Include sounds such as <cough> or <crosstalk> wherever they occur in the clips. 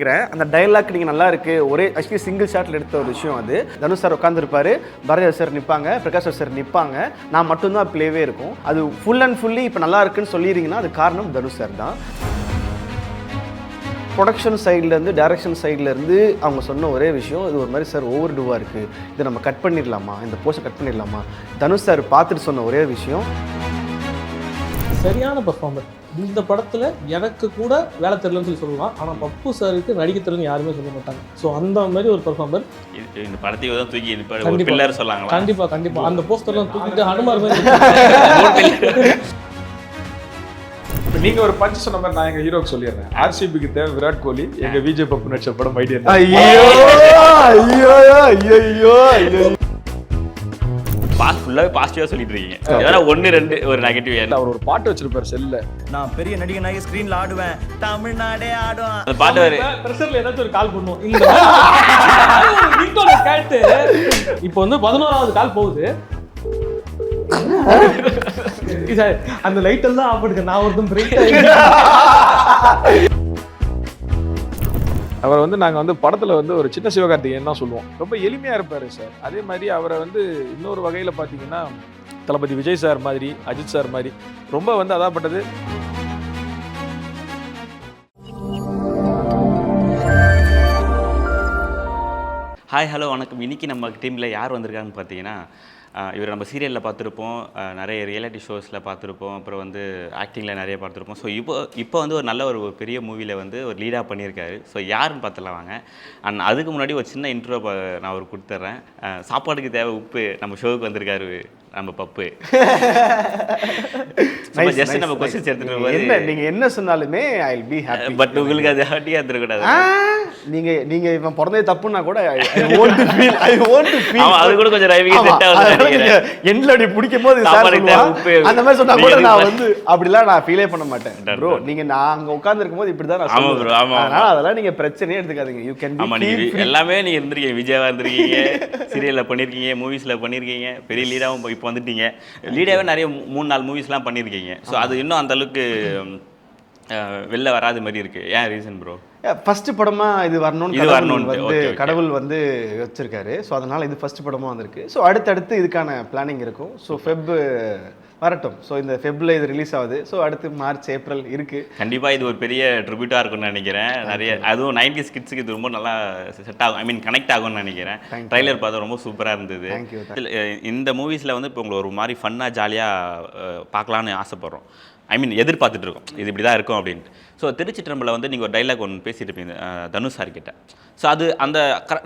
இருக்கிறேன். அந்த டயலாக் நீங்கள் நல்லா இருக்கு. ஒரே ஆக்சுவலி சிங்கிள் ஷாட்டில் எடுத்த ஒரு விஷயம் அது. தனுஷ் சார் உட்காந்துருப்பாரு பரதா சார் நிற்பாங்க பிரகாஷ் சார் நிற்பாங்க நான் மட்டும்தான் பிளேவே இருக்கும். அது ஃபுல் அண்ட் ஃபுல்லி இப்போ நல்லா இருக்குன்னு சொல்லிடுறீங்கன்னா அது காரணம் தனுஷ் சார் தான். ப்ரொடக்ஷன் சைட்லேருந்து டைரக்ஷன் சைட்லேருந்து அவங்க சொன்ன ஒரே விஷயம் இது ஒரு மாதிரி சார் ஓவர் டூவாக இருக்குது இதை நம்ம கட் பண்ணிடலாமா? இந்த போஸ்ட்டை கட் பண்ணிடலாமா? தனுஷ் சார் பார்த்துட்டு சொன்ன ஒரே விஷயம். சரியான பர்ஃபார்மன்ஸ் இந்த படத்துல எனக்கு கூட வேலை தெரியலன்னு சொல்லி சொல்லலாம். ஆனா பப்பு சாருக்கு நடிக்க தெரியலன்னு யாருமே சொல்ல மாட்டாங்க. ஸோ அந்த மாதிரி ஒரு பர்ஃபார்மர் இந்த படத்தையே தான் தூக்கி இப்ப ஒரு கண்டிப்பா. பில்லர் சொல்லாங்களா கண்டிப்பா கண்டிப்பா. அந்த போஸ்டர்லாம் தூக்கிட்டு ஹனுமார் மாதிரி <laughs> இப்ப நீங்க ஒரு பஞ்ச் சொன்ன மாதிரி நான் எங்க ஹீரோக்கு சொல்லிடுறேன். ஆர்சிபிக்கு தேவை விராட் கோலி எங்க விஜய் பப்பு நடிச்ச படம் ஐடியா ஐயோ ஐயோ ஐயோ ஐயோ. பாஸ் ஃபுல்லாவே பாசிட்டிவா சொல்லிட்டு இருக்கீங்க ஏதாவது ஒன்னு ரெண்டு ஒரு நெகட்டிவ் அவர் ஒரு பாட்டு வச்சிருப்பாரு செல்ல. நான் பெரிய நடிகனாகி ஸ்கிரீன்ல ஆடுவேன். தமிழ்நாடே ஆடும். அந்த பாட்டு வேறு. ப்ரெஷர்ல ஏதாச்சும் ஒரு கால் பண்ணுவோம் இந்த கேட்டு. இப்போ வந்து பதினோராவது கால் போகுது. <laughs> அந்த லைட் எல்லாம் ஆஃப் பண்ணுங்க நான் ஒருத்தன் பிரேக் அவர் வந்து நாங்கள் வந்து படத்தில் வந்து ஒரு சின்ன சிவகார்த்திகேயன் தான் சொல்லுவோம். ரொம்ப எளிமையாக இருப்பார் சார். அதே மாதிரி அவரை வந்து இன்னொரு வகையில் பார்த்தீங்கன்னா தளபதி விஜய் சார் மாதிரி அஜித் சார் மாதிரி ரொம்ப வந்து அதாப்பட்டது. ஹாய் ஹலோ வணக்கம். இன்னைக்கு நம்ம டீமில் யார் வந்திருக்காங்கன்னு பார்த்தீங்கன்னா இவர் நம்ம சீரியலில் பார்த்துருப்போம். நிறைய ரியாலிட்டி ஷோஸில் பார்த்துருப்போம். அப்புறம் வந்து ஆக்டிங்கில் நிறைய பார்த்துருப்போம். ஸோ இப்போ இப்போ வந்து ஒரு நல்ல ஒரு பெரிய மூவியில் வந்து ஒரு லீடாக பண்ணியிருக்காரு. ஸோ யாருன்னு பார்த்துலாம் வாங்க. அண்ட் அதுக்கு முன்னாடி ஒரு சின்ன இன்ட்ரோ நான் அவர் கொடுத்துட்றேன். சாப்பாடுக்கு தேவை உப்பு நம்ம ஷோவுக்கு வந்திருக்காரு. நம்ம பப்பு <laughs> ஜஸ்ட் நம்ம. கொஸ்டின்ஸ் எடுத்துகிட்டு நீங்க என்ன நீங்க என்ன சொன்னாலுமே ஐ பி ஹாப்பி பட் உங்களுக்கு அது ஹாட்டியாக இருந்துடக்கூடாது நீங்க நீங்க இவன் பிறந்தது தப்புன்னா கூட I want to feel I want to feel அது கூட கொஞ்சம் set ஆகுதுன்னு நினைக்கிறேன். எண்ட்ல அப்படி பிடிக்கும் போது சார். அந்த மாதிரி சொன்னா கூட நான் வந்து அப்படிலாம் நான் ஃபீலே பண்ண மாட்டேன் ப்ரோ. நீங்க நான் அங்க உட்கார்ந்து இருக்கும்போது இப்படி தான் நான் ஆமா bro, ஆமா. அதனால அதெல்லாம் நீங்க பிரச்சனையே எடுத்துக்காதீங்க யூ கேன் ஆமா நீங்க எல்லாமே நீங்க இருந்திருக்கீங்க விஜயவா இருந்திருக்கீங்க சீரியல்ல பண்ணிருக்கீங்க மூவிஸ்ல பண்ணிருக்கீங்க பெரிய லீடாவும் இப்போ வந்துட்டீங்க. லீடாவே நிறைய மூணு நாலு மூவிஸ்லாம் பண்ணிருக்கீங்க. ஸோ அது இன்னும் அந்த அளவுக்கு வெளில வராத மாதிரி இருக்கு. ஏன் ரீசன் ப்ரோ ஃபர்ஸ்ட் படமா இது வரணும்னு இது வரணும்னு, வந்து. கடவுள் வந்து வச்சிருக்காரு. ஸோ அதனால இது ஃபர்ஸ்ட் படமா வந்திருக்கு. ஸோ அடுத்தடுத்து இதுக்கான பிளானிங் இருக்கும். ஸோ ஃபெப் வரட்டும். ஸோ இந்த ஃபெப்ல இது ரிலீஸ் ஆகுது. ஸோ அடுத்து மார்ச் ஏப்ரல் இருக்கு. கண்டிப்பா இது ஒரு பெரிய ட்ரிபியூட்டா இருக்கும்னு நினைக்கிறேன். நிறைய அதுவும் நைன்டி கிட்ஸுக்கு இது ரொம்ப நல்லா செட் ஆகும். ஐ மீன் கனெக்ட் ஆகும்னு நினைக்கிறேன். ட்ரைலர் பார்த்தா ரொம்ப சூப்பரா இருந்தது. இந்த மூவிஸ்ல வந்து இப்போ உங்களை ஒரு மாதிரி ஃபன்னா ஜாலியா பார்க்கலான்னு ஆசைப்படுறோம். ஐ மீன் எதிர்பார்த்துட்டு இருக்கோம். இது இப்படி தான் இருக்கும் அப்படின்ட்டு. ஸோ திருச்சிற்றம்பல வந்து நீங்கள் ஒரு டைலாக் ஒன்று அஹ், தனுஷ் சார் கிட்ட. ஸோ அது அந்த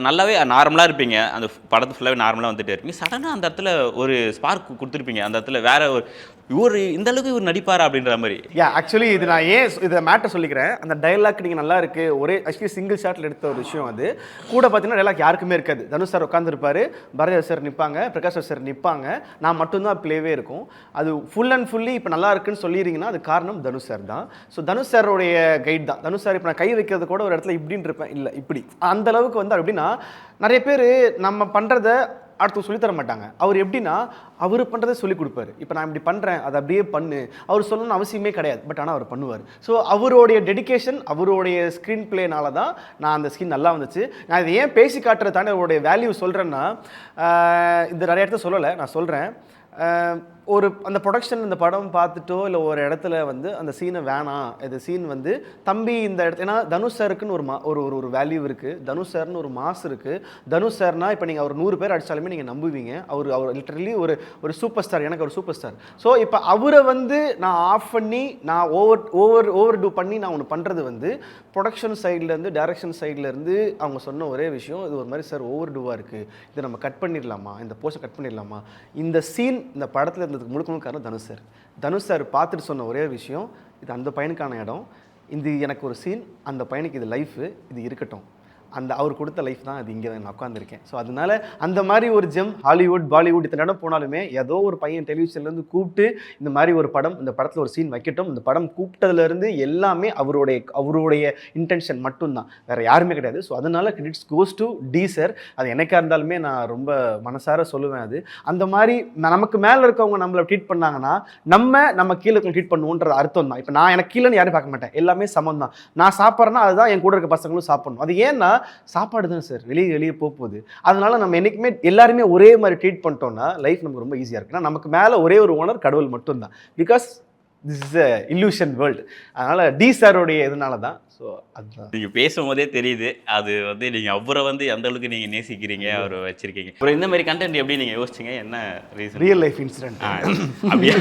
நல்லாவே நார்மலாக இருப்பீங்க. அந்த படத்து ஃபுல்லாகவே நார்மலாக வந்துட்டே இருப்பீங்க. சடனாக அந்த இடத்துல ஒரு ஸ்பார்க் கொடுத்துருப்பீங்க. அந்த இடத்துல வேற ஒரு இவர் இந்த அளவுக்கு இவர் நடிப்பாரா அப்படின்ற மாதிரி. யா ஆக்சுவலி இது நான் ஏன் இதை மேட்டர் சொல்லிக்கிறேன். அந்த டயலாக் நீங்கள் நல்லா இருக்கு. ஒரே ஆக்சுவலி சிங்கிள் ஷாட்டில் எடுத்த ஒரு விஷயம் அது. கூட பார்த்தீங்கன்னா டைலாக் யாருக்குமே இருக்காது. தனுஷ் சார் உட்காந்துருப்பாரு பரதா சார் நிற்பாங்க பிரகாஷ் சார் நிற்பாங்க நான் மட்டும்தான் ப்ளேவே இருக்கும். அது ஃபுல் அண்ட் ஃபுல்லி இப்போ நல்லா இருக்குன்னு சொல்லிடுறீங்கன்னா அது காரணம் தனுஷ் சார் தான். ஸோ தனுஷ் சாருடைய கைட் தான். தனுஷ் சார் இப்போ நான் கை வைக்கிறது கூட ஒரு இடத்துல இப்படின்னு இருப்பேன். இல்லை இப்படி. அந்த அளவுக்கு வந்து எப்படின்னா நிறைய பேர் நம்ம பண்ணுறத அடுத்து சொல்லித்தர மாட்டாங்க. அவர் எப்படின்னா அவர் பண்ணுறதை சொல்லிக் கொடுப்பாரு. இப்போ நான் இப்படி பண்ணுறேன் அதை அப்படியே பண்ணு. அவர் சொல்லணும்னு அவசியமே கிடையாது பட் ஆனால் அவர் பண்ணுவார். ஸோ அவருடைய டெடிகேஷன் அவருடைய ஸ்க்ரீன் பிளேனால தான் நான் அந்த ஸ்கின் நல்லா வந்துச்சு. நான் இதை ஏன் பேசி காட்டுறது தானே அவருடைய வேல்யூ சொல்கிறேன்னா இது நிறைய இடத்த சொல்லலை நான் சொல்கிறேன் ஒரு அந்த ப்ரொடக்ஷன் இந்த படம் பார்த்துட்டோ இல்லை ஒரு இடத்துல வந்து அந்த சீனை வேணாம். இது சீன் வந்து தம்பி இந்த இடத்துல ஏன்னா தனுஷ் சாருக்குன்னு ஒரு மா ஒரு ஒரு ஒரு வேல்யூ இருக்குது தனுஷ் சார்னு ஒரு மாஸ் இருக்குது தனுஷ் சார்னா இப்போ நீங்கள் அவர் நூறு பேர் அடித்தாலுமே நீங்கள் நம்புவீங்க. அவர் அவர் லிட்டரலி ஒரு ஒரு சூப்பர் ஸ்டார் எனக்கு ஒரு சூப்பர் ஸ்டார் ஸோ இப்போ அவரை வந்து நான் ஆஃப் பண்ணி நான் ஓவர் ஓவர் ஓவர் டூ பண்ணி நான் ஒன்று பண்ணுறது வந்து ப்ரொடக்ஷன் சைட்லேருந்து டேரக்ஷன் சைட்லேருந்து அவங்க சொன்ன ஒரே விஷயம் இது ஒரு மாதிரி சார் ஓவர் டூவாக இருக்குது இதை நம்ம கட் பண்ணிடலாமா? இந்த போஸ்ட்டை கட் பண்ணிடலாமா? இந்த சீன் இந்த படத்தில் இருந்ததுக்கு முழுக்க முழுக்க காரணம் தனுஷ் சார். தனுஷ் சார் பார்த்துட்டு சொன்ன ஒரே விஷயம் இது அந்த பையனுக்கான இடம். இது எனக்கு ஒரு சீன் அந்த பையனுக்கு இது லைஃபு இது இருக்கட்டும். அந்த அவர் கொடுத்த லைஃப் தான் அது இங்கே நான் உட்காந்துருக்கேன் ஸோ அதனால அந்த மாதிரி ஒரு ஜெம் ஹாலிவுட் பாலிவுட் இத்தனை இடம் போனாலுமே ஏதோ ஒரு பையன் டெலிவிஷன்லேருந்து கூப்பிட்டு இந்த மாதிரி ஒரு படம் இந்த படத்தில் ஒரு சீன் வைக்கட்டும் இந்த படம் கூப்பிட்டதுலேருந்து எல்லாமே அவருடைய அவருடைய இன்டென்ஷன் மட்டும்தான். வேறு யாருமே கிடையாது. ஸோ அதனால credits goes to D sir அது எனக்காக இருந்தாலுமே நான் ரொம்ப மனசார சொல்லுவேன் அது. அந்த மாதிரி நமக்கு மேலே இருக்கவங்க நம்மளை ட்ரீட் பண்ணாங்கன்னா நம்ம நம்ம கீழே ட்ரீட் பண்ணுவோன்ற அர்த்தம் தான். இப்போ நான் எனக்கு கீழேன்னு யாரும் பார்க்க மாட்டேன். எல்லாமே சமம் தான் நான் சாப்பிட்றேன்னா அதுதான் என் கூட இருக்க பசங்களும் சாப்பிடணும். அது ஏன்னா சாப்பாடு தான் சார். வெளியே வெளியே போக போகுது அதனால நம்ம என்னைக்குமே எல்லாருமே ஒரே மாதிரி ட்ரீட் பண்ணிட்டோம்னா லைஃப் நமக்கு ரொம்ப ஈஸியாக இருக்கு ஏன்னா நமக்கு மேலே ஒரே ஒரு ஓனர் கடவுள் மட்டும்தான். Because this is a illusion world அதனால டி சாரோடைய இதனால தான். ஸோ அதுதான். நீங்க பேசும்போதே தெரியுது. அது வந்து நீங்க அவரை வந்து எந்த அளவுக்கு நீங்க நேசிக்கிறீங்க அவரை வச்சிருக்கீங்க. அப்புறம் இந்த மாதிரி கண்டென்ட் எப்படி நீங்க யோசிச்சீங்க? என்ன ரீசன் ரியல் லைஃப் இன்சிடென்ட் அப்படியே?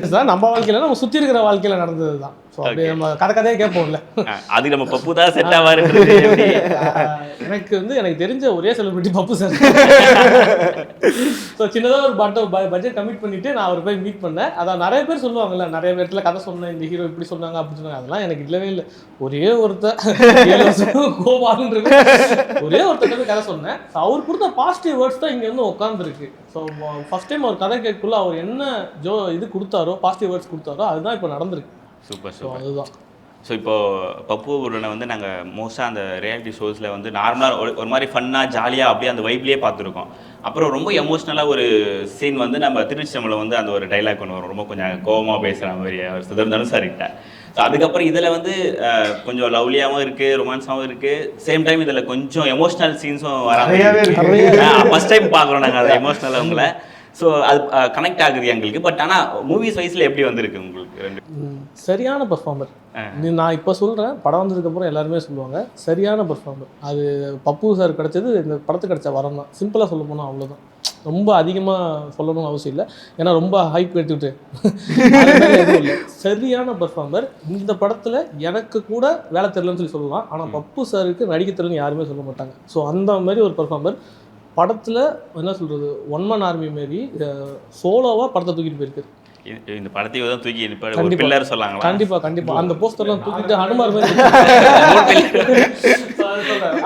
இதுதான் நம்ம வாழ்க்கையில நம்ம சுத்தி இருக்கிற வாழ்க்கையில நடந்தது தான் ஸோ அப்படியே நம்ம கதை கதையே கேட்போம்ல. அதுக்கு நம்ம பப்பு தான் செட் ஆஹ் எனக்கு வந்து எனக்கு தெரிஞ்ச ஒரே செலிபிரிட்டி பப்பு சார் ஸோ சின்னதாக ஒரு பட்ட பட்ஜெட் கமிட் பண்ணிட்டு நான் அவர் போய் மீட் பண்ணேன். அதான் நிறைய பேர் சொல்லுவாங்கல்ல நிறைய இடத்துல கதை சொன்னேன் இந்த ஹீரோ இப்படி சொன்னாங்க அப்படி சொன்னாங்க. அதெல்லாம் எனக்கு இல்லவே இல்லை. ஒரே ஒருத்தர் கோபாலுன்றது. ஒரே ஒருத்தர் கதை சொன்னேன். அவர் கொடுத்த பாசிட்டிவ் வேர்ட்ஸ் தான் இங்க வந்து உட்காந்துருக்கு ஸோ ஃபர்ஸ்ட் டைம் அவர் கதை கேட்குள்ள அவர் என்ன ஜோ இது கொடுத்தாரோ பாசிட்டிவ் வேர்ட்ஸ் கொடுத்தாரோ அதுதான் இப்போ நடந்திருக்கு. Super super. அதுதான். ஸோ இப்போ பப்பு உருனை வந்து நாங்கள் மோஸ்ட்டாக அந்த ரியாலிட்டி ஷோஸில் வந்து நார்மலாக ஒரு ஒரு மாதிரி ஃபன்னாக ஜாலியாக அப்படியே அந்த வைப்லேயே பார்த்துருக்கோம். அப்புறம் ரொம்ப எமோஷ்னலாக ஒரு சீன் வந்து நம்ம திருச்சிட்டமில் வந்து அந்த ஒரு டைலாக் ஒன்று வரும். ரொம்ப கொஞ்சம் கோவமாக பேசுகிற மாதிரி அவர் சுதர் தனுசாரிட்ட ஸோ அதுக்கப்புறம் இதில் வந்து கொஞ்சம் லவ்லியாகவும் இருக்குது ரொமான்ஸாகவும் இருக்குது சேம் டைம் இதில் கொஞ்சம் எமோஷ்னல் சீன்ஸும். வராங்க ஃபஸ்ட் டைம் பார்க்குறோம் நாங்கள் அதை எமோஷ்னலாக உங்களை. ஸோ அது கனெக்ட் ஆகுது எங்களுக்கு. பட் ஆனால் மூவிஸ் வைஸில் எப்படி வந்திருக்கு உங்களுக்கு ரெண்டு? சரியான பர்ஃபார்மர் நான் இப்போ சொல்கிறேன் படம் வந்ததுக்கப்புறம் எல்லாருமே சொல்லுவாங்க சரியான பர்ஃபார்மர் அது பப்பு சார் கிடைச்சது இந்த படத்துக்கு கிடைச்ச வரம் தான். சிம்பிளாக சொல்ல போனால் அவ்வளோதான் ரொம்ப அதிகமாக சொல்லணும்னு அவசியம் இல்லை. ஏன்னா ரொம்ப ஹைப் எடுத்துக்கிட்டு. எதுவும் இல்லை. சரியான பர்ஃபார்மர் இந்த படத்தில் எனக்கு கூட வேலை தெரியலன்னு சொல்லி சொல்லலாம். ஆனால் பப்பு சாருக்கு நடிக்க தெரியலன்னு யாருமே சொல்ல மாட்டாங்க. ஸோ அந்த மாதிரி ஒரு பர்ஃபார்மர் படத்தில் என்ன சொல்கிறது ஒன் மன் ஆர்மி மாரி சோலோவாக படத்தை தூக்கிட்டு போயிருக்காரு. இந்த- படத்தையும் தான் தூக்கி ஒரு. பில்லர் சொல்லாங்களா? கண்டிப்பா கண்டிப்பா. அந்த போஸ்டர்லாம் தூக்கிட்டு ஹனுமார் <laughs>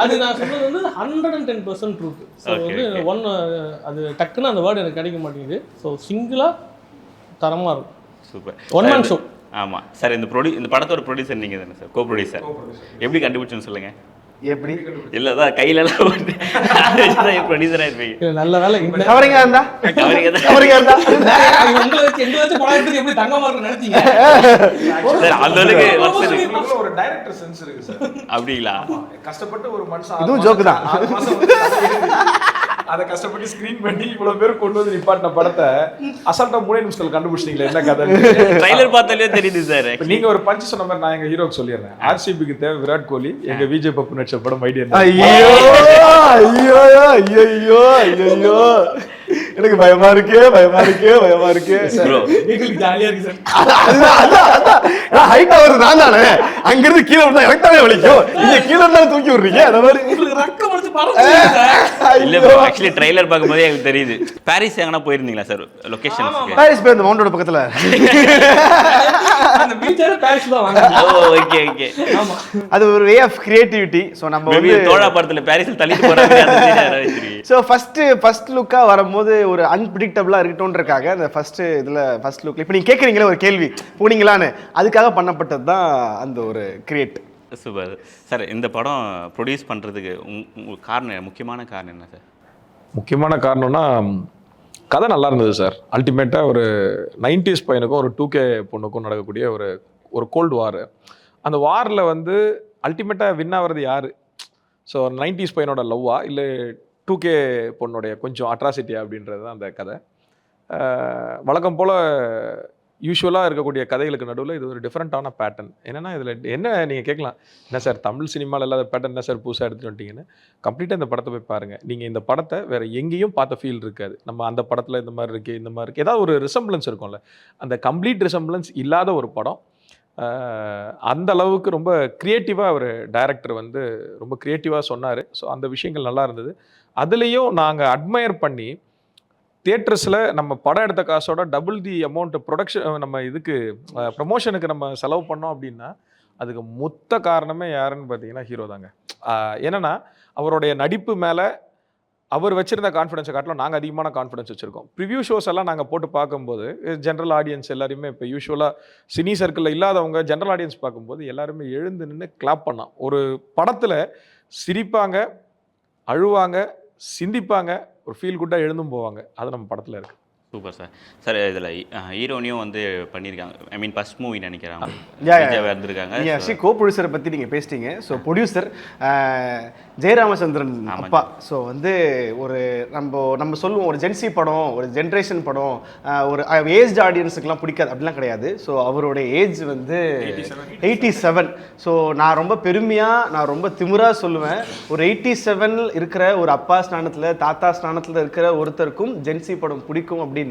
அது நான் சொன்னது வந்து hundred and ten percent truth so வந்து. ஒன் அது டக்குன்னு அந்த வேர்டு எனக்கு கிடைக்க மாட்டேங்குது. ஸோ சிங்கிளா தரமா இருக்கும். சூப்பர். ஒன் மேன் ஷோ ஆமா. சார் இந்த ப்ரொடியூ இந்த படத்தோட ப்ரொடியூசர் நீங்க தானே சார்? கோ ப்ரொடியூசர் எப்படி கண்டுபிடிச்சுன்னு சொல்லுங்க? எப்படி? இல்ல தான் கையில எல்லாம் போட்டு ப்ரொடியூசரா இருப்பீங்க நல்ல வேலை. இந்த கவரிங்கா இருந்தா? கவரிங்க தான். கவரிங்கா இருந்தா? உங்களை வச்சு எங்க வச்சு படம் எடுத்து எப்படி தங்கமா இருக்குன்னு நினைச்சீங்க? சார் அந்த அளவுக்கு ஒரு டைரக்டர் சென்ஸ் இருக்கு சார். அப்படிங்களா? கஷ்டப்பட்டு ஒரு மனுஷன் இதுவும் மாசம் தான். அதை கஷ்டப்பட்டு ஸ்கிரீன் பண்ணி இவ்வளவு பேர் கொண்டு வந்து நிப்பாட்டின படத்தை அசால்ட்டா மூணே நிமிஷத்துல கண்டுபிடிச்சிட்டீங்களே என்ன கதை? ட்ரைலர் பார்த்தாலே தெரியுது சார் நீங்க ஒரு பஞ்ச் சொன்ன மாதிரி நான் எங்க ஹீரோக்கு சொல்லிடுறேன். ஆர்சிபிக்கு தேவை விராட் கோலி எங்க விஜய் பப்பு நடிச்ச படம் ஐடியா ஐயோ ஐயோ ஐயோ ஐயோ எனக்கு பயமா இருக்கு பயமா இருக்கு பயமா இருக்கு. ஜாலியா இருக்கு சார் அதான், அதான். நான் தானே. அங்கிருந்து கீழே விழுந்தா எனக்கு தானே வலிக்கும்? நீங்க கீழே இருந்தாலும் தூக்கி விடுறீங்க? அந்த மாதிரி. இல்ல ப்ரோ ஆக்சுவலி ட்ரைலர் பார்க்கும்போதே எனக்கு தெரியுது. பாரிஸ் எங்கன்னா போயிருந்தீங்களா சார் லொகேஷன்ஸ்க்கு பாரிஸ் போய் அந்த மவுண்டோட பக்கத்துல. அந்த பாரிஸ் தான் ஓகே ஓகே ஆமா. அது ஒரு வே ஆஃப் கிரியேட்டிவிட்டி ஸோ நம்ம வந்து தோழா படத்துல பாரிஸ்ல தள்ளிட்டு போறாங்க ஸோ ஃபஸ்ட்டு ஃபஸ்ட் லுக்காக வரும்போது ஒரு அன்பிரிடிக்டபிளாக இருக்கட்டும்ன்றக்காக அந்த ஃபஸ்ட்டு இதில் ஃபஸ்ட் லுக்கில் இப்போ நீங்கள் கேட்குறீங்களே ஒரு கேள்வி. போனீங்களான்னு. அதுக்காக பண்ணப்பட்டது தான் அந்த ஒரு கிரியேட் சூப்பர். சார் இந்த படம் ப்ரொடியூஸ் பண்ணுறதுக்கு உங்கள் உங்களுக்கு காரணம் முக்கியமான காரணம் என்ன சார்? முக்கியமான காரணம்னா கதை நல்லா இருந்தது சார். அல்டிமேட்டாக ஒரு நைன்டிஸ் பையனுக்கும் ஒரு டூ கே பொண்ணுக்கும் நடக்கக்கூடிய ஒரு ஒரு கோல்டு வார் அந்த வாரில் வந்து அல்டிமேட்டாக வின் ஆகிறது யார்? ஸோ நைன்டிஸ் பையனோட லவ்வா இல்லை டூ கே பொண்ணுடைய கொஞ்சம் அட்ராசிட்டியா அப்படின்றது தான் அந்த கதை. வழக்கம் போல் யூஸ்வலாக இருக்கக்கூடிய கதைகளுக்கு நடுவில் இது ஒரு டிஃப்ரெண்ட்டான பேட்டர்ன் என்னென்னா இதில் என்ன நீங்கள் கேட்கலாம்? என்ன சார் தமிழ் சினிமாவில் இல்லாத பேட்டர்ன் என்ன சார் புதுசாக எடுத்துகிட்டு வந்துட்டீங்கன்னு? கம்ப்ளீட்டாக இந்த படத்தை போய் பாருங்கள் நீங்கள் இந்த படத்தை வேறு எங்கேயும் பார்த்த ஃபீல் இருக்காது. நம்ம அந்த படத்தில் இந்த மாதிரி இருக்குது இந்த மாதிரி இருக்குது ஏதாவது ஒரு ரிசம்பிளன்ஸ் இருக்கும்ல. அந்த கம்ப்ளீட் ரிசம்பிளன்ஸ் இல்லாத ஒரு படம். அந்த அளவுக்கு ரொம்ப க்ரியேட்டிவாக அவர் டைரக்டர் வந்து ரொம்ப க்ரியேட்டிவாக சொன்னார். ஸோ அந்த விஷயங்கள் நல்லா இருந்தது. அதுலேயும் நாங்கள் அட்மையர் பண்ணி தேட்டர்ஸில் நம்ம படம் எடுத்த காசோட டபுள் தி அமௌண்ட் ப்ரொடக்ஷன் நம்ம இதுக்கு ப்ரமோஷனுக்கு நம்ம செலவு பண்ணோம் அப்படின்னா அதுக்கு மொத்த காரணமே யாருன்னு பார்த்தீங்கன்னா ஹீரோ தாங்க. என்னென்னா அவருடைய நடிப்பு மேலே அவர் வச்சிருந்த கான்ஃபிடன்ஸை காட்டிலும் நாங்கள் அதிகமான கான்ஃபிடன்ஸ் வச்சுருக்கோம். ப்ரிவியூ ஷோஸ் எல்லாம் நாங்கள் போட்டு பார்க்கும்போது ஜென்ரல் ஆடியன்ஸ் எல்லாருமே இப்போ யூஸ்வலாக சினி சர்க்கிளில் இல்லாதவங்க ஜென்ரல் ஆடியன்ஸ் பார்க்கும்போது எல்லாருமே எழுந்து நின்று கிளாப் பண்ணான் ஒரு படத்தில் சிரிப்பாங்க அழுவாங்க சிந்திப்பாங்க ஒரு ஃபீல் குட்டாக எழுந்தும் போவாங்க. அது நம்ம படத்தில் இருக்குது சூப்பர் சார் சார் இதில் ஹீரோனியும் வந்து பண்ணியிருக்காங்க I mean first movie. Vijay வந்திருக்காங்க. ஆக்சுவலி கோ ப்ரொடியூசரை பற்றி நீங்கள் பேசிட்டீங்க. So producer Jayaramachandran. அப்பா. ஸோ வந்து ஒரு நம்ம நம்ம சொல்லுவோம் ஒரு ஜென்சி படம் ஒரு ஜென்ரேஷன் படம் ஒரு ஏஜ்ட் ஆடியன்ஸுக்கெலாம் பிடிக்காது. அப்படிலாம் கிடையாது. ஸோ அவருடைய ஏஜ் வந்து எயிட்டி செவன் ஸோ நான் ரொம்ப பெருமையாக நான் ரொம்ப திமிராக சொல்லுவேன். ஒரு எயிட்டி செவன் இருக்கிற ஒரு அப்பா ஸ்நானத்தில் தாத்தா ஸ்நானத்தில் இருக்கிற ஒருத்தருக்கும் ஜென்சி படம் பிடிக்கும் அப்படின்னா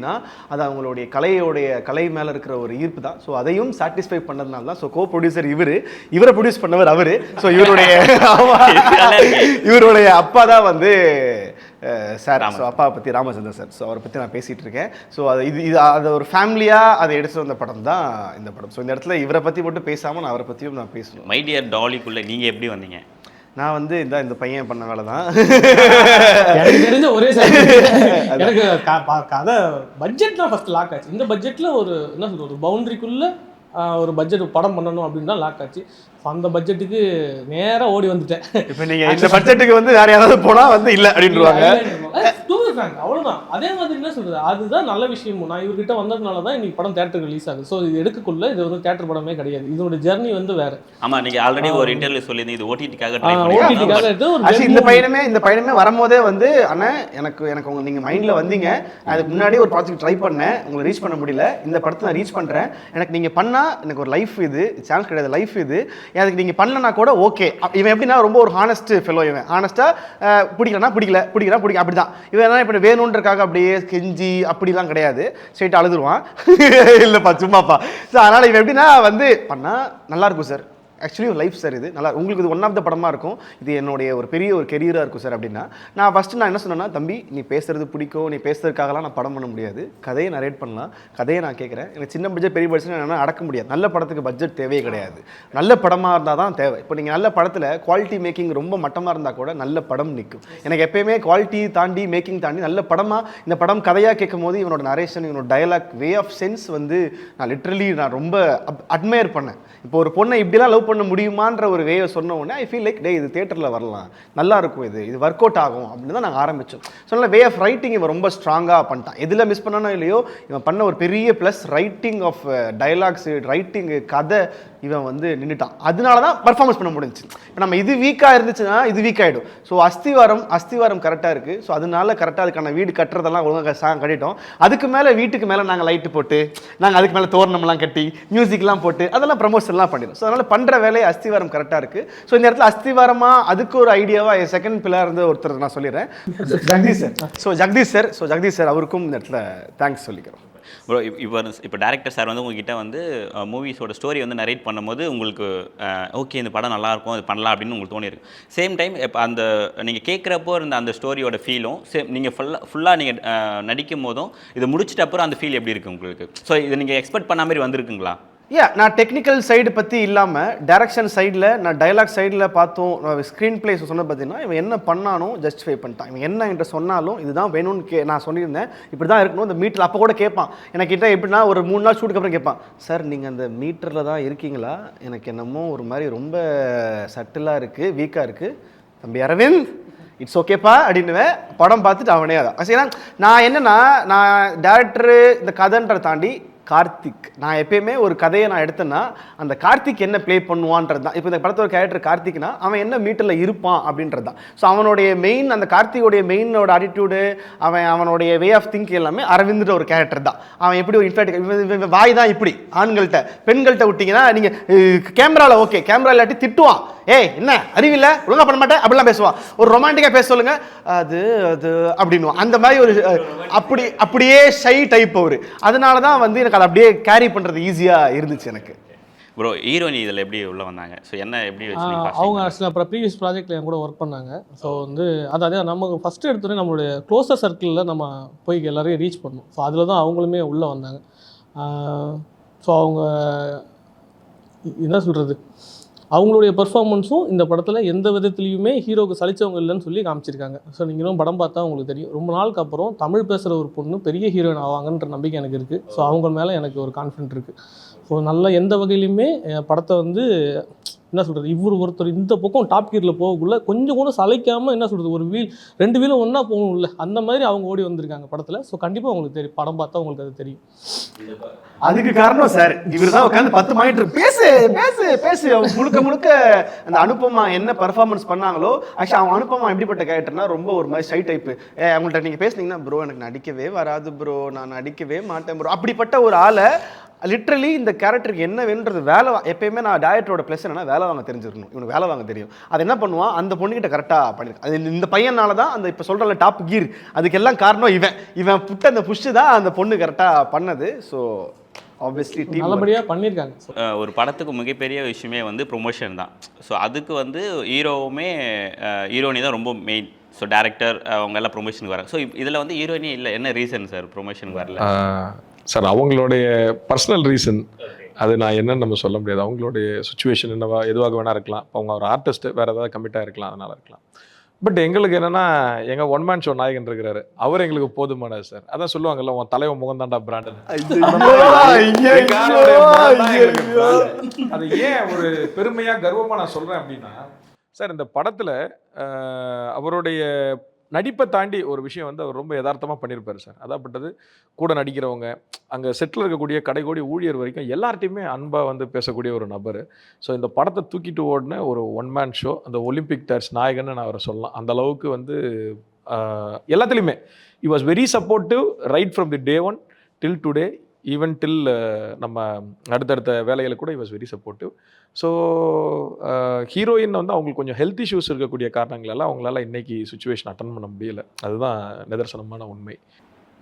அது அவங்களுடைய கலையோடைய கலை மேலே இருக்கிற ஒரு ஈர்ப்பு தான் ஸோ அதையும் சாட்டிஸ்ஃபை பண்ணதுனால தான் ஸோ கோ ப்ரொடியூசர் இவர் இவரை ப்ரொடியூஸ் பண்ணவர் அவர். ஸோ இவருடைய. <laughs> இவருடைய அப்பா தான் வந்து சார் ஸோ அப்பாவை பற்றி ராமச்சந்திரன் சார் ஸோ அவரை பற்றி நான் பேசிகிட்டு இருக்கேன். ஸோ அது இது இது அது ஒரு ஃபேமிலியாக அதை எடுத்துட்டு வந்த படம் தான் இந்த படம். ஸோ இந்த இடத்துல இவரை பற்றி மட்டும் பேசாமல் நான் அவரை பற்றியும் நான் பேசணும். மை டியர் டாலிக்குள்ளே நீங்கள் எப்படி வந்தீங்க? நான் வந்து இந்த இந்த பையன் பண்ண வேலை தான் எனக்கு தெரிஞ்ச ஒரே <laughs> எனக்கு கதை பட்ஜெட் தான் ஃபர்ஸ்ட் லாக் ஆச்சு. இந்த பட்ஜெட்ல ஒரு என்ன சொல்றது ஒரு பவுண்டரிக்குள்ள ஒரு பட்ஜெட் படம் பண்ணணும் அப்படின்னு தான் லாக் ஆச்சு. அந்த பட்ஜெட்டுக்கு நேரா ஓடி வந்துட்டேன். இப்போ நீங்கள் இந்த பட்ஜெட்டுக்கு வந்து வேற யாராவது போனால் வந்து இல்லை அப்படின்றாங்க டூ ஃப்ராங்க் அவ்வளவுதான். அதே மாதிரி என்ன சொல்றது? அதுதான் நல்ல விஷயமும் நான் இவர்கிட்ட வந்ததுனால தான் இன்னைக்கு படம் தேட்டர் ரிலீஸ் ஆகுது. ஸோ இது எடுக்கக்குள்ள இது வந்து தேட்டர் படமே கிடையாது. இதோட ஜெர்னி வந்து வேற. ஆமாம் நீங்கள் ஆல்ரெடி ஒரு இன்டர்வியூ சொல்லியிருந்தீங்க. இது ஓடிடிக்காக ட்ரை ஓடிடிக்காக எடுத்து ஒரு இந்த. பையனுமே இந்த பையனுமே வரும்போதே வந்து அண்ணா எனக்கு எனக்கு உங்க நீங்க மைண்ட்ல வந்தீங்க. அதுக்கு முன்னாடி ஒரு ப்ராஜெக்ட் ட்ரை பண்ணேன். உங்களை ரீச் பண்ண முடியல. இந்த படத்தை நான் ரீச் பண்றேன். எனக்கு நீங்க பண்ணா எனக்கு ஒரு லைஃப் இது. சான்ஸ் கிடையாது. லைஃப் இது. எனக்கு நீங்க பண்ணலனா கூட ஓகே இவன் எப்படின்னா ரொம்ப ஒரு ஹானஸ்ட் ஃபெலோ இவன். ஹானஸ்டா பிடிக்கலனா பிடிக்கல. பிடிக்கல பிடிக்க அப்படிதான். இவன் இப்போ வேணுன்றக்காக அப்படியே கெஞ்சி அப்படிலாம் கிடையாது. ஸ்ட்ரெயிட் அழுதுருவான். <laughs> இல்லப்பா சும்மாப்பா. ஸோ அதனால இவன் எப்படின்னா வந்து பண்ணா நல்லா இருக்கும் சார் ஆக்சுவலி லைஃப் சார் இது. நல்லா உங்களுக்கு இது ஒன் ஆஃப் த படமாக இருக்கும். இது என்னுடைய ஒரு பெரிய ஒரு கெரியராக இருக்கும் சார் அப்படின்னா. நான் ஃபஸ்ட்டு நான் என்ன சொன்னேன்னா தம்பி நீ பேசுறது பிடிக்கும். நீ பேசுறதுக்காகலாம் நான் படம் பண்ண முடியாது. கதையை நரேட் பண்ணலாம். கதையை நான் கேட்குறேன். எனக்கு சின்ன பட்ஜெட் பெரிய பட்ஜெட் என்ன அடக்க முடியாது. நல்ல படத்துக்கு பட்ஜெட் தேவையே கிடையாது. நல்ல படமாக இருந்தால் தான் தேவை. இப்போ நீங்கள் நல்ல படத்தில் குவாலிட்டி மேக்கிங் ரொம்ப மட்டமாக இருந்தால் கூட நல்ல படம் நிற்கும் எனக்கு எப்பயுமே குவாலிட்டி தாண்டி மேக்கிங் தாண்டி நல்ல படமாக இந்த படம் கதையாக கேட்கும் போது இவனோட நரேஷன் இவனோட டயலாக் வே ஆஃப் சென்ஸ் வந்து நான் லிட்ரலி நான் ரொம்ப அட்மையர் பண்ணேன். இப்போ ஒரு பொண்ணை இப்படிலாம் லவ் பண்ண முடியுமான்ற ஒரு வேவை சொன்ன உடனே ஐ ஃபீல் லைக் டே இது தேட்டரில் வரலாம். நல்லா இருக்கும் இது. இது ஒர்க் அவுட் ஆகும். அப்படின்னு தான் நாங்கள் ஆரம்பித்தோம் சொன்ன வே ஆஃப் ரைட்டிங் இவன் ரொம்ப ஸ்ட்ராங்காக பண்ணிட்டான். எதில் மிஸ் பண்ணனோ இல்லையோ இவன் பண்ண ஒரு பெரிய plus writing of dialogues writing கதை இவன் வந்து நின்றுட்டான் அதனால தான் பர்ஃபார்மன்ஸ் பண்ண முடிஞ்சு இப்போ நம்ம இது வீக்காக இருந்துச்சுன்னா இது வீக் ஆகிடும் ஸோ அஸ்திவாரம் அஸ்திவாரம் கரெக்டாக இருக்குது ஸோ அதனால கரெக்டாக அதுக்கான வீடு கட்டுறதெல்லாம் ஒழுங்காக சாங் கட்டிட்டோம். அதுக்கு மேலே வீட்டுக்கு மேலே நாங்கள் லைட்டு போட்டு நாங்கள் அதுக்கு மேலே தோரணம்லாம் கட்டி மியூசிக்லாம் போட்டு அதெல்லாம் ப்ரமோஷன்லாம் பண்ணிடும் ஸோ அதனால் பண்ணுற வேலையை அஸ்திவாரம் கரெக்டாக இருக்குது ஸோ இந்த இடத்துல அஸ்திவாரமாக அதுக்கு ஒரு ஐடியாவாக என் செகண்ட் பிள்ளையாக இருந்து ஒருத்தர் நான் சொல்லிடுறேன். Jagadish sir so Jagadish sir so Jagadish sir அவருக்கும் இந்த இடத்துல தேங்க்ஸ் சொல்லிக்கிறோம். ப்ரோ இப்போ இப்போ டேரக்டர் சார் வந்து உங்ககிட்ட வந்து மூவிஸோட ஸ்டோரி வந்து நரேட் பண்ணும்போது உங்களுக்கு ஓகே இந்த படம் நல்லாயிருக்கும் இது பண்ணலாம் அப்படின்னு உங்களுக்கு தோணியிருக்கு. சேம் டைம் இப்போ அந்த நீங்கள் கேட்குறப்போ இருந்த அந்த ஸ்டோரியோட ஃபீலும் சேம் நீங்கள் ஃபுல்லாக ஃபுல்லாக நீங்கள் நடிக்கும் போதும் இதை முடிச்சிட்ட அப்புறம் அந்த ஃபீல் எப்படி இருக்கு உங்களுக்கு? ஸோ இதை நீங்கள் எக்ஸ்பெக்ட் பண்ண மாதிரி வந்திருக்குங்களா? யா நான் டெக்னிக்கல் சைடு பற்றி இல்லாமல் டைரக்ஷன் சைடில் நான் டைலாக் சைடில் பார்த்தோம் ஸ்க்ரீன் பிளேஸ் சொன்ன பார்த்தீங்கன்னா இவன் என்ன பண்ணானோ ஜஸ்டிஃபை பண்ணிட்டான். இவன் என்ன என்கிட்ட சொன்னாலும் இதுதான் வேணும்னு கே நான் சொல்லியிருந்தேன். இப்படி தான் இருக்கணும். இந்த மீட்டர் அப்போ கூட கேட்பான். எனக்கு எப்படின்னா ஒரு மூணு நாள் ஷூட்டுக்கு அப்புறம் கேட்பான். சார் நீங்கள் அந்த மீட்டரில் தான் இருக்கீங்களா? எனக்கு என்னமோ ஒரு மாதிரி ரொம்ப சட்டிலாக இருக்குது வீக்காக இருக்குது தம்பி அரவிந்த் இட்ஸ் ஓகேப்பா அப்படின்னுவேன். படம் பார்த்துட்டு அவனே அதான். சரி, நான் என்னென்னா நான் டேரக்டரு இந்த கதைன்றதை தாண்டி கார்த்திக். நான் எப்பயுமே ஒரு கதையை நான் எடுத்தேன்னா அந்த கார்த்திக் என்ன ப்ளே பண்ணுவான்றது தான் இப்போ இந்த படத்தோட கேரக்டர் கார்த்திக்னா அவன் என்ன மீட்டரில் இருப்பான் அப்படின்றது தான் ஸோ அவனுடைய மெயின் அந்த கார்த்திகோடைய மெயினோட ஆட்டிடியூடு அவன் அவனுடைய வே ஆஃப் திங்க் எல்லாமே அரவிந்தோட ஒரு கேரக்டர் தான். அவன் எப்படி ஒரு இன்ஃபேக்ட் வாய் தான் இப்படி. ஆண்கள்கிட்ட பெண்கள்கிட்ட விட்டிங்கன்னா நீங்கள் கேமராவில் ஓகே கேமரா இல்லாட்டி திட்டுவான். ஏய் என்ன? அறிவில்ல? ஒழுங்கா பண்ண மாட்டேன்? அப்படிலாம் பேசுவான். ஒரு ரொமான்டிக்காக பேச சொல்லுங்க. அது அது அப்படின்னுவான். அந்த மாதிரி ஒரு அப்படி அப்படியே ஷை டைப் அவர். அதனால தான் வந்து எனக்கு அதை அப்படியே கேரி பண்ணுறது ஈஸியாக இருந்துச்சு எனக்கு. ப்ரோ ஹீரோனி இதில் எப்படி உள்ளே வந்தாங்க? ஸோ என்ன எப்படி வச்சு ஆஹ் நீங்க அவங்க ஆக்சுவலாக அப்புறம் ப்ரீவியஸ் ப்ராஜெக்ட்டில் என் கூட ஒர்க் பண்ணாங்க. ஸோ வந்து அதாவது நமக்கு ஃபஸ்ட்டு எடுத்தோடனே நம்மளுடைய க்ளோசர் சர்க்கிளில் நம்ம போய் எல்லாரையும் ரீச் பண்ணோம். ஸோ அதில் தான் அவங்களுமே உள்ளே வந்தாங்க. ஸோ அவங்க என்ன சொல்கிறது அவங்களுடைய பெர்ஃபார்மன்ஸும் இந்த படத்தில் எந்த விதத்துலையுமே ஹீரோக்கு சலிச்சவங்க இல்லைன்னு சொல்லி காமிச்சிருக்காங்க. ஸோ நீங்களும் படம் பார்த்தா உங்களுக்கு தெரியும். ரொம்ப நாளுக்கு அப்புறம் தமிழ் பேசுகிற ஒரு பொண்ணு பெரிய ஹீரோயின் ஆவாங்கன்ற நம்பிக்கை எனக்கு இருக்குது ஸோ அவங்க மேலே எனக்கு ஒரு கான்ஃபிடென்ட் இருக்குது ஸோ நல்ல எந்த வகையிலையுமே படத்தை வந்து என்ன சொல்கிறது இவர் ஒருத்தர் இந்த பக்கம் டாப் கீரில் போகக்குள்ள கொஞ்சம் கூட சளைக்காமல் என்ன சொல்கிறது ஒரு வீல் ரெண்டு வீலும் ஒன்றா போகணும்ல. அந்த மாதிரி அவங்க ஓடி வந்திருக்காங்க படத்தில். ஸோ கண்டிப்பாக உங்களுக்கு தெரியும். படம் பார்த்தா உங்களுக்கு அது தெரியும். அதுக்கு காரணம் சார் இவர் தான் உட்காந்து பத்து மாயிட்டு பேசு பேசு பேசு. அவங்க முழுக்க முழுக்க அந்த அனுப்பமா என்ன பெர்ஃபார்மன்ஸ் பண்ணாங்களோ ஆக்சுவலி அவங்க அனுப்பமா எப்படிப்பட்ட கேரக்டர்னா ரொம்ப ஒரு மாதிரி ஷை டைப் அவங்கள்ட்ட நீங்க பேசுனீங்கன்னா ப்ரோ எனக்கு நடிக்கவே வராது ப்ரோ நான் நடிக்கவே மாட்டேன் ப்ரோ அப்படிப்பட்ட ஒரு ஆளை லிட்ரலி இந்த கேரக்டருக்கு என்ன வேணுன்றது வேலை எப்பயுமே நான் டயட்டரோட ப்ளஸ் என்னன்னா வேலை வாங்க தெரிஞ்சிருக்கணும் இவனுக்கு வேலை வாங்க தெரியும். அது என்ன பண்ணுவான்? அந்த பொண்ணுகிட்ட கரெக்டாக பண்ணிருக்கு அது இந்த பையனால தான் அந்த இப்போ சொல்கிறல டாப் கீர் அதுக்கெல்லாம் காரணம் இவன். இவன் புட்ட அந்த புஷ்ஷு தான் அந்த பொண்ணு கரெக்டாக பண்ணது. ஸோ ஆப்வியஸ்லி டீம் நல்லபடியாக பண்ணியிருக்காங்க. ஒரு படத்துக்கு மிகப்பெரிய விஷயமே வந்து ப்ரொமோஷன் தான். ஸோ அதுக்கு வந்து ஹீரோவுமே ஹீரோனி தான் ரொம்ப மெயின் ஸோ டேரக்டர் அவங்க எல்லாம் ப்ரொமோஷனுக்கு வராங்க. ஸோ இதில் வந்து ஹீரோயினே இல்லை என்ன ரீசன் சார் ப்ரொமோஷனுக்கு வரல. சார் அவங்களுடைய பர்சனல் ரீசன் அது நான் என்னன்னு நம்ம சொல்ல முடியாது. அவங்களுடைய சுச்சுவேஷன் என்னவா எதுவாக வேணா இருக்கலாம். இப்போ அவங்க ஒரு ஆர்டிஸ்ட் வேற ஏதாவது கமிட்டாக இருக்கலாம் அதனால இருக்கலாம். பட் எங்களுக்கு என்னன்னா எங்க ஒன் மேன் ஷோ நாயகன் இருக்கிறாரு. அவர் எங்களுக்கு போதுமானது சார். அதான் சொல்லுவாங்கல்ல உன் தலைவன் முகம் தாண்டா பிராண்ட் அது ஏன் ஒரு பெருமையா கர்வமா நான் சொல்றேன் அப்படின்னா சார் இந்த படத்துல அவருடைய நடிப்பை தாண்டி ஒரு விஷயம் வந்து அவர் ரொம்ப யதார்த்தமாக பண்ணியிருப்பாரு சார். அதாப்பட்டது கூட நடிக்கிறவங்க அங்கே செட்டில் இருக்கக்கூடிய கடைகோடி ஊழியர் வரைக்கும் எல்லார்ட்டையுமே அன்பாக வந்து பேசக்கூடிய ஒரு நபர். ஸோ இந்த படத்தை தூக்கிட்டு ஓடின ஒரு ஒன் மேன் ஷோ அந்த ஒலிம்பிக் டர்ஸ் நாயகன்னு நான் அவரை சொல்லலாம். அந்த அளவுக்கு வந்து எல்லாத்துலேயுமே. He was very supportive right from the day one till today even till நம்ம அடுத்தடுத்த வேலைகளை கூட he was very supportive so heroine வந்து அவங்களுக்கு கொஞ்சம் ஹெல்த் இஷ்யூஸ் இருக்கக்கூடிய காரணங்களால அவங்களால இன்னைக்கு சுச்சுவேஷன் அட்டன் பண்ண முடியல. அதுதான் நிதர்சனமான உண்மை.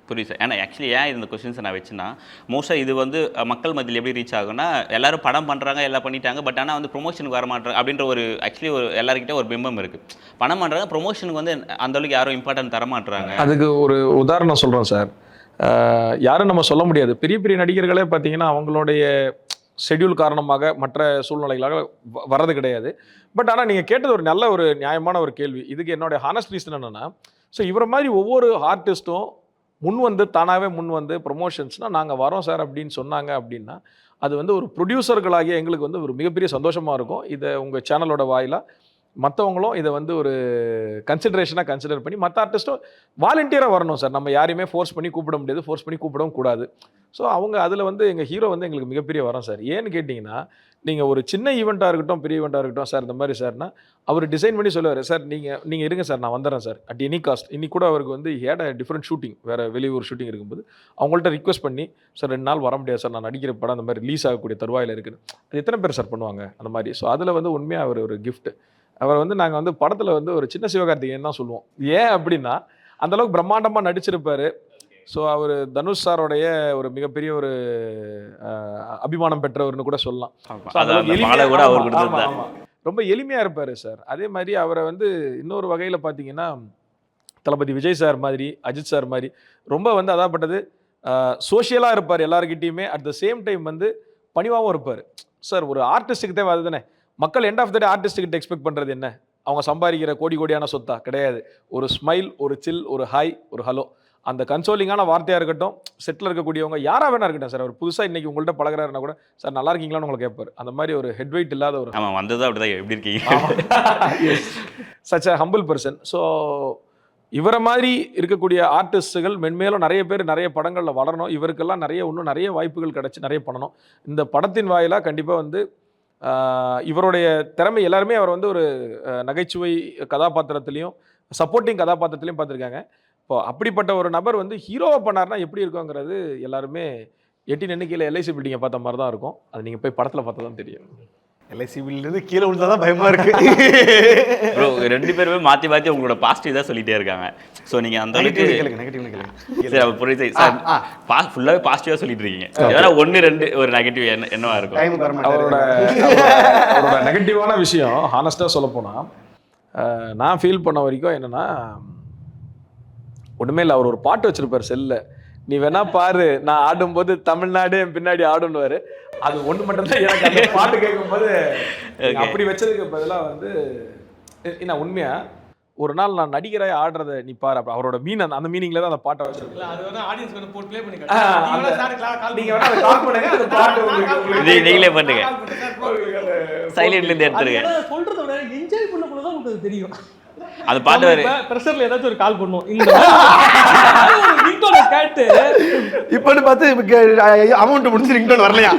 புரியுது சார் ஏன்னா ஆக்சுவலி ஏன் இந்த கொஸ்டின்ஸை நான் வச்சேன்னா மோஸ்ட்டாக இது வந்து மக்கள் மத்தியில் எப்படி ரீச் ஆகும்னா எல்லாரும் படம் பண்ணுறாங்க எல்லாம் பண்ணிட்டாங்க பட் ஆனால் வந்து ப்ரொமோஷனுக்கு வர மாட்டாங்க அப்படின்ற ஒரு ஆக்சுவலி ஒரு எல்லாருக்கிட்ட ஒரு பிம்பம் இருக்குது படம் பண்ணுறாங்க ப்ரொமோஷனுக்கு வந்து அந்த அளவுக்கு யாரும் இம்பார்ட்டன்ட் தர மாட்டுறாங்க அதுக்கு ஒரு உதாரணம் சொல்கிறோம் சார் யாரும் நம்ம சொல்ல முடியாது. பெரிய பெரிய நடிகர்களே பார்த்தீங்கன்னா அவங்களுடைய ஷெட்யூல் காரணமாக மற்ற சூழ்நிலைகளாக வ- கிடையாது. பட் ஆனால் நீங்கள் கேட்டது ஒரு நல்ல ஒரு நியாயமான ஒரு கேள்வி. இதுக்கு என்னுடைய ஹானஸ்ட் ரீசன் என்னென்னா ஸோ இவரை மாதிரி ஒவ்வொரு ஆர்டிஸ்ட்டும் முன் வந்து தானாகவே முன் வந்து ப்ரொமோஷன்ஸ்னால் நாங்கள் வரோம் சார் அப்படின்னு சொன்னாங்க அப்படின்னா அது வந்து ஒரு ப்ரொடியூசர்களாகிய எங்களுக்கு வந்து ஒரு மிகப்பெரிய சந்தோஷமாக இருக்கும். இதை உங்கள் சேனலோட வாயிலாக மற்றவங்களும் இதை வந்து ஒரு கன்சிடரேஷனாக கன்சிடர் பண்ணி மற்ற ஆர்டிஸ்ட்டும் வாலண்டியராக வரணும் சார். நம்ம யாரையுமே ஃபோர்ஸ் பண்ணி கூப்பிட முடியாது ஃபோர்ஸ் பண்ணி கூப்பிடவும் கூடாது. ஸோ அவங்க அதில் வந்து எங்கள் ஹீரோ வந்து எங்களுக்கு மிகப்பெரிய வரம் சார். ஏன்னு கேட்டிங்கன்னா நீங்கள் ஒரு சின்ன ஈவெண்ட்டாக இருக்கட்டும் பெரிய ஈவெண்ட்டாக இருக்கட்டும் சார் இந்த மாதிரி சார்னா அவர் டிசைன் பண்ணி சொல்லுவார் சார் நீங்கள் நீங்கள் இருங்க சார் நான் வந்துடுறேன் சார். அட் எனி காஸ்ட் இன்னைக்கு கூட அவருக்கு வந்து ஹேட் டிஃப்ரெண்ட் ஷூட்டிங் வேறு வெளியூர் ஷூட்டிங் இருக்கும்போது அவங்கள்ட்ட ரிக்வஸ்ட் பண்ணி சார் ரெண்டு நாள் வர முடியாது சார் நான் நடிக்கிற படம் அந்த மாதிரி ரிலீஸ் ஆகக்கூடிய தருவாயில் இருக்குது. அது எத்தனை பேர் சார் பண்ணுவாங்க அந்த மாதிரி? ஸோ அதில் வந்து உண்மையாக அவர் ஒரு கிஃப்ட்டு அவர் வந்து நாங்கள் வந்து படத்தில் வந்து ஒரு சின்ன சிவகார்த்திகேயன் தான் சொல்லுவோம். ஏன் அப்படின்னா அந்த அளவுக்கு பிரம்மாண்டமாக நடிச்சிருப்பாரு. ஸோ அவர் தனுஷ் சாரோடைய ஒரு மிகப்பெரிய ஒரு அபிமானம் பெற்றவர்னு கூட சொல்லலாம். ரொம்ப எளிமையாக இருப்பார் சார். அதே மாதிரி அவரை வந்து இன்னொரு வகையில் பார்த்தீங்கன்னா தளபதி விஜய் சார் மாதிரி அஜித் சார் மாதிரி ரொம்ப வந்து அதாப்பட்டது சோஷியலாக இருப்பார் எல்லாருக்கிட்டேயுமே அட் த சேம் டைம் வந்து பணிவாகவும் இருப்பார். சார் ஒரு ஆர்டிஸ்ட்டுக்கு தேவை அதுதானே. மக்கள் எண்ட் ஆஃப் த டே ஆர்டிஸ்ட்டுக்கிட்ட எக்ஸ்பெக்ட் பண்ணுறது என்ன? அவங்க சம்பாதிக்கிற கோடி கோடியான சொத்தா? கிடையாது. ஒரு ஸ்மைல் ஒரு சில் ஒரு ஹாய் ஒரு ஹலோ அந்த கன்சோலிங்கான வார்த்தையாக இருக்கட்டும் செட்டில் இருக்கக்கூடியவங்க யாராக வேணா இருக்கட்டும் சார் அவர் புதுசாக இன்னைக்கு உங்கள்கிட்ட பழகுறாருன்னா கூட சார் நல்லா இருக்கீங்களான்னு உங்களை கேட்பார். அந்த மாதிரி ஒரு ஹெட் வெயிட் இல்லாத ஒரு ஆமாம் வந்தது அப்படிதான். எப்படி இருக்கீங்க? Such a humble person so இவரை மாதிரி இருக்கக்கூடிய ஆர்டிஸ்ட்டுகள் மென்மேலும் நிறைய பேர் நிறைய படங்களில் வளரணும். இவருக்கெல்லாம் நிறைய இன்னும் நிறைய வாய்ப்புகள் கிடச்சி நிறைய பண்ணணும். இந்த படத்தின் வாயிலாக கண்டிப்பாக வந்து இவருடைய திறமை எல்லாருமே அவர் வந்து ஒரு நகைச்சுவை கதாபாத்திரத்துலையும் சப்போர்ட்டிங் கதாபாத்திரத்திலையும் பார்த்துருக்காங்க. இப்போ அப்படிப்பட்ட ஒரு நபர் வந்து ஹீரோவை பண்ணார்னா எப்படி இருக்குங்கிறது எல்லாருமே எட்டி நின்று கீழே எல்ஐசி பில்டிங்கை பார்த்த மாதிரி தான் இருக்கும். அது நீங்கள் போய் படத்தில் பார்த்தா தான் தெரியும். எல்ஐசி இருந்து கீழே விழுந்தா தான் பயமா இருக்கு. ப்ரோ ரெண்டு பேருமே மாற்றி மாற்றி உங்களோட பாசிட்டிவ் தான் சொல்லிட்டே இருக்காங்க. ஸோ நீங்கள் அந்த அளவுக்கு நெகட்டிவ் சரி அப்ப புரியுது. சார் பா ஃபுல்லாகவே பாசிட்டிவாக சொல்லிட்டு இருக்கீங்க. ஏன்னா ஒன்று ரெண்டு ஒரு நெகட்டிவ் என்ன என்னவா இருக்கும்? டைம் வர அவரோட அவரோட நெகட்டிவான விஷயம் ஹானஸ்ட்டாக சொல்ல போனால் நான் ஃபீல் பண்ண வரைக்கும் என்னன்னா ஒன்றுமே இல்லை அவர் ஒரு பாட்டு வச்சிருப்பார் செல்லில் நீ வேணா பாரு நான் ஆடும்போது தமிழ்நாடு என் பின்னாடி ஆடுன்னுவாரு. அது ஒண்ணு மட்டும் தான் எனக்கு அந்த பாட்டு கேட்கும்போது. அப்படி வச்சதுக்கு பதிலா வந்து என்ன உண்மையா? ஒரு நாள் நான் நடிகராய் ஆடுறத நீ பாரு அப்ப அவரோட மீன் அந்த மீனிங்ல தான் அந்த பாட்டை வச்சிருக்கேன். அது அந்த- அதை அந்த நீங்களே பண்ணுங்க. சைலண்ட்ல இருந்து எடுத்துருங்க. சொல்றத விட என்ஜாய் பண்ணக்குள்ள தான் உங்களுக்கு அது தெரியும். அந்த பாட்டு வேறு ப்ரெஷர்ல ஏதாச்சும் ஒரு கால் பண்ணுவோம். இந்த <laughs> ரிங்டோனை கேட்டு. இப்போன்னு பார்த்து அமௌண்ட் முடிஞ்சு ரிங்டோன் வரலையா?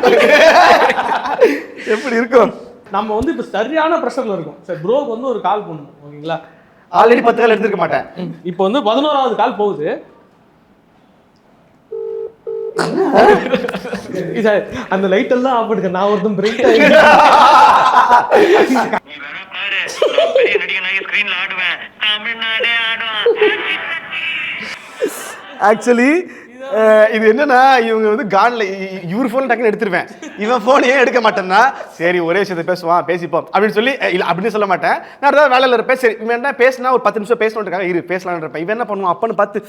எப்படி இருக்கும்? நம்ம வந்து இப்ப சரியான ப்ரெஷர்ல இருக்கோம். சரி ப்ரோக்கு வந்து ஒரு கால் பண்ணணும் ஓகேங்களா? ஆல்ரெடி பத்து கால் எடுத்துருக்க மாட்டேன். இப்போ வந்து பதினோராவது கால் போகுது. அந்த லைட் எல்லாம் ஆஃப் பண்ணுங்க நான் ஒருத்தன் பிரேக் <laughs> நீ வேணா இது என்னன்னா இவங்க வந்து கான்ல இவர் ஃபோன் டக்குன்னு எடுத்துருவேன். இவன் ஃபோன் ஏன் எடுக்க மாட்டேன்னா சரி ஒரே விஷயத்தை பேசுவான் பேசிப்போம் அப்படின்னு சொல்லி இல்லை அப்படின்னு சொல்ல மாட்டேன். நான் ஏதாவது வேலையில் இருப்பேன் சரி இவன் என்ன பேசினா ஒரு பத்து நிமிஷம் பேசணுன்றக்காக இரு பேசலாம்னு இருப்பேன் இவன் என்ன பண்ணுவான் அப்பன்னு பார்த்து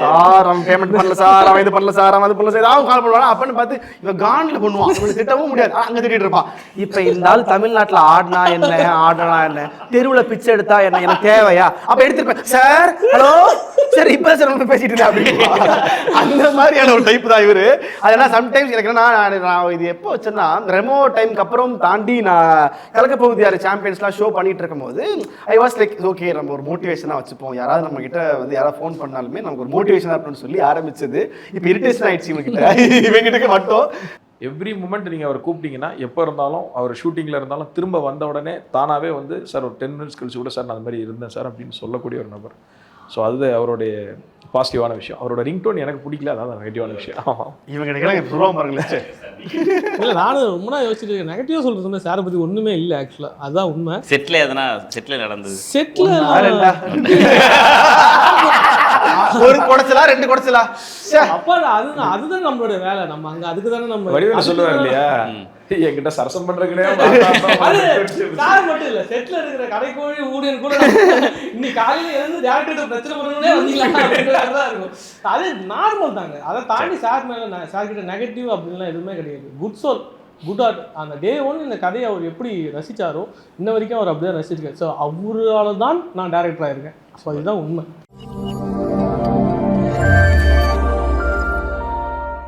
சார் அவன் பேமெண்ட் பண்ணல சார் அவன் இது பண்ணல சார் அவன் அது பண்ணல சார் ஏதாவது கால் பண்ணுவான் அப்பன்னு பார்த்து இவன் கான்ல பண்ணுவான். திட்டவும் முடியாது. அங்க திட்டிட்டு இருப்பான். இப்போ இருந்தாலும் தமிழ்நாட்டில் தமிழ்நாட்டுல ஆடினா என்ன ஆடினா என்ன தெருவுல பிச்சை எடுத்தா என்ன எனக்கு தேவையா? அப்போ எடுத்துருப்பேன். Sir hello? சரி இப்போ சார் பேசிட்டு இருந்தேன் அப்படின்னு. அந்த மாதிரியான ஒரு டைப் தான் இவரு. அதெல்லாம் சம்டைம்ஸ் எனக்கு என்ன நான் நான் இது எப்போ வச்சேன்னா ரெமோ டைம்க்கு அப்புறம் தாண்டி நான் கலக்க பகுதி யார் சாம்பியன்ஸ்லாம் ஷோ பண்ணிட்டு இருக்கும்போது ஐ வாஸ் லைக் ஓகே நம்ம ஒரு மோட்டிவேஷனாக வச்சுப்போம். யாராவது நம்ம கிட்ட வந்து யாராவது ஃபோன் பண்ணாலுமே நமக்கு ஒரு மோட்டிவேஷனாக இருக்கணும்னு சொல்லி ஆரம்பிச்சது. இப்போ இரிட்டேஷன் ஆயிடுச்சு இவங்க இவங்கிட்ட <laughs> மட்டும். எவ்ரி மூமெண்ட் நீங்கள் அவரை கூப்பிட்டீங்கன்னா எப்போ இருந்தாலும் அவர் ஷூட்டிங்கில் இருந்தாலும் திரும்ப வந்த உடனே தானாகவே வந்து சார் ஒரு டென் மினிட்ஸ் கழிச்சு கூட சார் நான் அந்த மாதிரி இருந்தேன் சார் அப்படின்னு சொல்லக்கூடிய ஒரு நபர். ஸோ அது அவருடைய பாசிட்டிவான விஷயம். அவரோட ரிங்டோன் எனக்கு பிடிக்கல அதான் நெகட்டிவான விஷயம். ஆமாம் இவங்க கிடைக்கிறாங்க சொல்லுவாங்க பாருங்களேன். இல்ல நானும் ரொம்ப நாள் யோசிச்சுட்டு நெகட்டிவா சொல்றது சாரை பத்தி ஒண்ணுமே இல்லை ஆக்சுவலா அதான் உண்மை. செட்டில் எதனா செட்டில் நடந்தது? செட்ல ரெண்டா? <laughs> ஒரு குடைச்சலா ரெண்டு குடைச்சலா? ச்சே. அப்பா அதுதான் அதுதான் நம்மளோட வேலை. நம்ம அங்க அதுக்கு தானே நம்ம வடிவேல தானே- இல்லையா? என்கிட்ட சரசம் பண்ற <laughs> அது கிடையாது சார் மட்டும் இல்ல செட்ல இருக்கிற கடைக்கோழி ஊழியர் கூட இன்னைக்கு காலையில எழுந்து டேரக்டர் பிரச்சனை பண்ணணும்னே வந்தீங்களா? இருக்கும். அது நார்மல் தாங்க. அதை தாண்டி சார். மேல சார் கிட்ட நெகட்டிவ் அப்படின்லாம் எதுவுமே கிடையாது. குட் சோல் குட் ஆர்ட் அந்த டே ஒன் இந்த கதையை அவர் எப்படி ரசிச்சாரோ இன்ன வரைக்கும் அவர் அப்படியே ரசிச்சிருக்காரு. ஸோ அவரால தான் நான் டேரக்டர் ஆயிருக்கேன். ஸோ இதுதான் உண்மை.